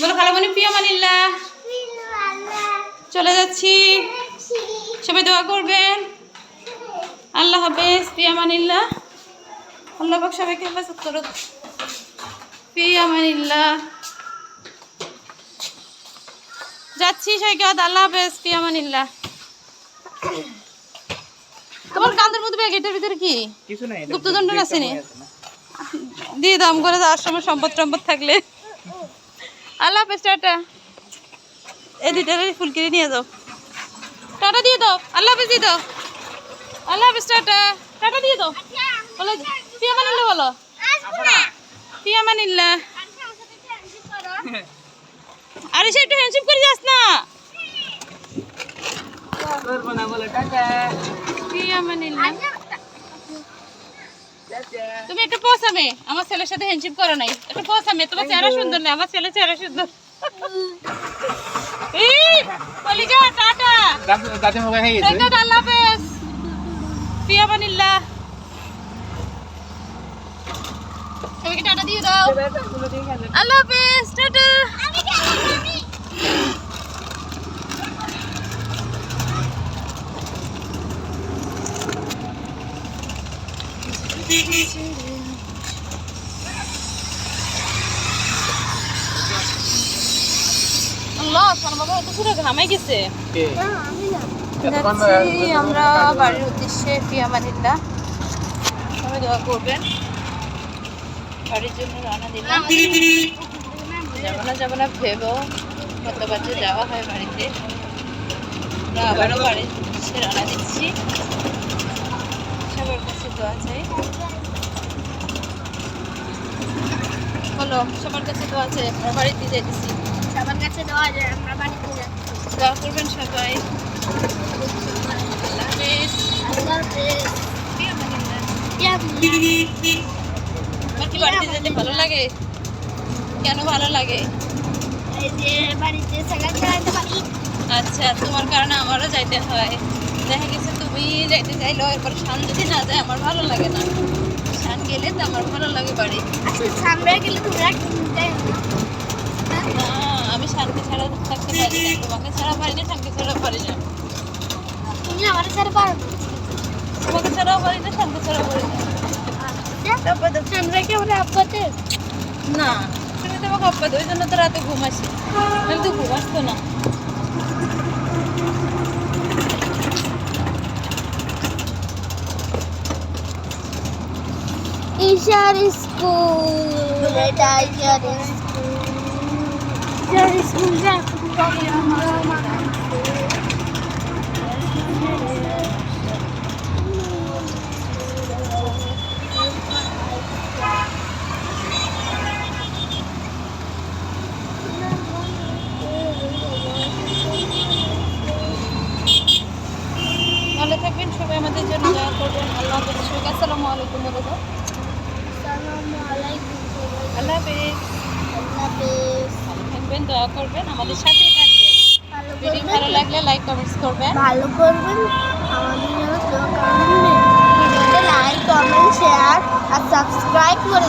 বলো খালামণি প্রিয় মানিল্লা। চলে যাচ্ছি। সবাই দোয়া করবেন। আল্লাহ হাফেজ প্রিয়া মানিল্লা। আল্লাহ পাক সবাইকে হেফাজত করো প্রিয়া মানিল্লা। যাচ্ছি সৈকত আল্লাহ হাফেজ প্রিয়া মানিল্লা। তোমার কান্দের মধ্যে ব্যাগ এটার ভিতরে কি? কিছু নাই গুপ্তদণ্ড আসেনি দিয়ে দাম করে যাওয়ার সময় সম্পদ সম্পদ থাকলে। আল্লাহ হাফেজ টাটা। এই দুইটার কিনে নিয়ে যাও। টাটা দিয়ে দাও। আল্লাহ হাফেজ দিয়ে দাও। আল্লাহ হাফেজ টাটা। টাটা দিয়ে দাও। বলো পিয়া মানিল্লা বলো। পিয়া মানিল্লা আরে সে একটু হ্যান্ডশিপ করে যাস না। পিয়া মানিল্লা তুমি একটু পৌঁছাবে আমার ছেলের সাথে হ্যান্ডশিপ করো নাই। একটু পৌঁছাবে তোমার চেহারা সুন্দর না আমার ছেলের চেহারা সুন্দর। এই কলিজা টাটা। দাদু হবে হয়ে গেছে। আল্লাহ হাফেজ। পিয়া বানিল্লা তুমি কি টাটা দিয়ে দাও? আল্লাহ হাফেজ টাটা আল্লাহ সোনা বাবা এত পুরো ঘামে গেছে। আমরা বাড়ির উদ্দেশ্যে পিয়া মানিল্লা সবাই দোয়া করবেন। বাড়ির জন্য রান্না দিলাম। যাব না যাব না ভেবো। কত বাজে যাওয়া হয় বাড়িতে। আমরা আবারও বাড়ির উদ্দেশ্যে রান্না দিচ্ছি। দোয়া সবার কাছে দোয়া চাই আমরা বাড়িতে যাইতেছি। সবার কাছে দেওয়া যায় আমরা বাড়িতে যাচ্ছি। দোয়া করবেন সবাই। আল্লাহ হাফেজ। আল্লাহ হাফেজ। পিয়া মানিল্লা তোমার কি বাড়িতে যেতে ভালো লাগে? কেন ভালো লাগে? আচ্ছা তোমার কারণে আমারও যাইতে হয়। দেখা গেছে তুমি যাইতে চাইলো এরপর শান যদি না যায় আমার ভালো লাগে না। শান গেলে তো আমার ভালো লাগে বাড়ি। আচ্ছা গেলে তোমরা না আমি শানকে ছাড়া থাকতে পারি না। তোমাকে ছাড়া পারি না শানকে ছাড়া পারি না। তুমি আমার সাথে পারো তোমাকে ছাড়াও পারি না শানকে ছাড়াও পারি না। আমরা কি আমরা আব্বাতে না তুমি তোমাকে অপ্পা ওই জন্য তো রাতে ঘুম আসি। নাহলে তো ঘুম আসতো না। ঈশার স্কুল এটা ঈশার স্কুল ঈশার স্কুল যাচ্ছি আমরা ভালো থাকবেন সবাই আমাদের জন্য দয়া করবেন। আল্লাহ হাফেজ। সবাইকে আসসালামু আলাইকুম বলে দাও আল্লাহ হাফেজ। আল্লাহ হাফেজ ভালো থাকবেন দয়া করবেন আমাদের সাথেই থাকবেন। ভালো ভিডিও ভালো লাগলে লাইক কমেন্টস করবেন। ভালো করবেন। আমাদের জন্য দোয়া করবেন। ভিডিওতে লাইক কমেন্ট শেয়ার আর সাবস্ক্রাইব করে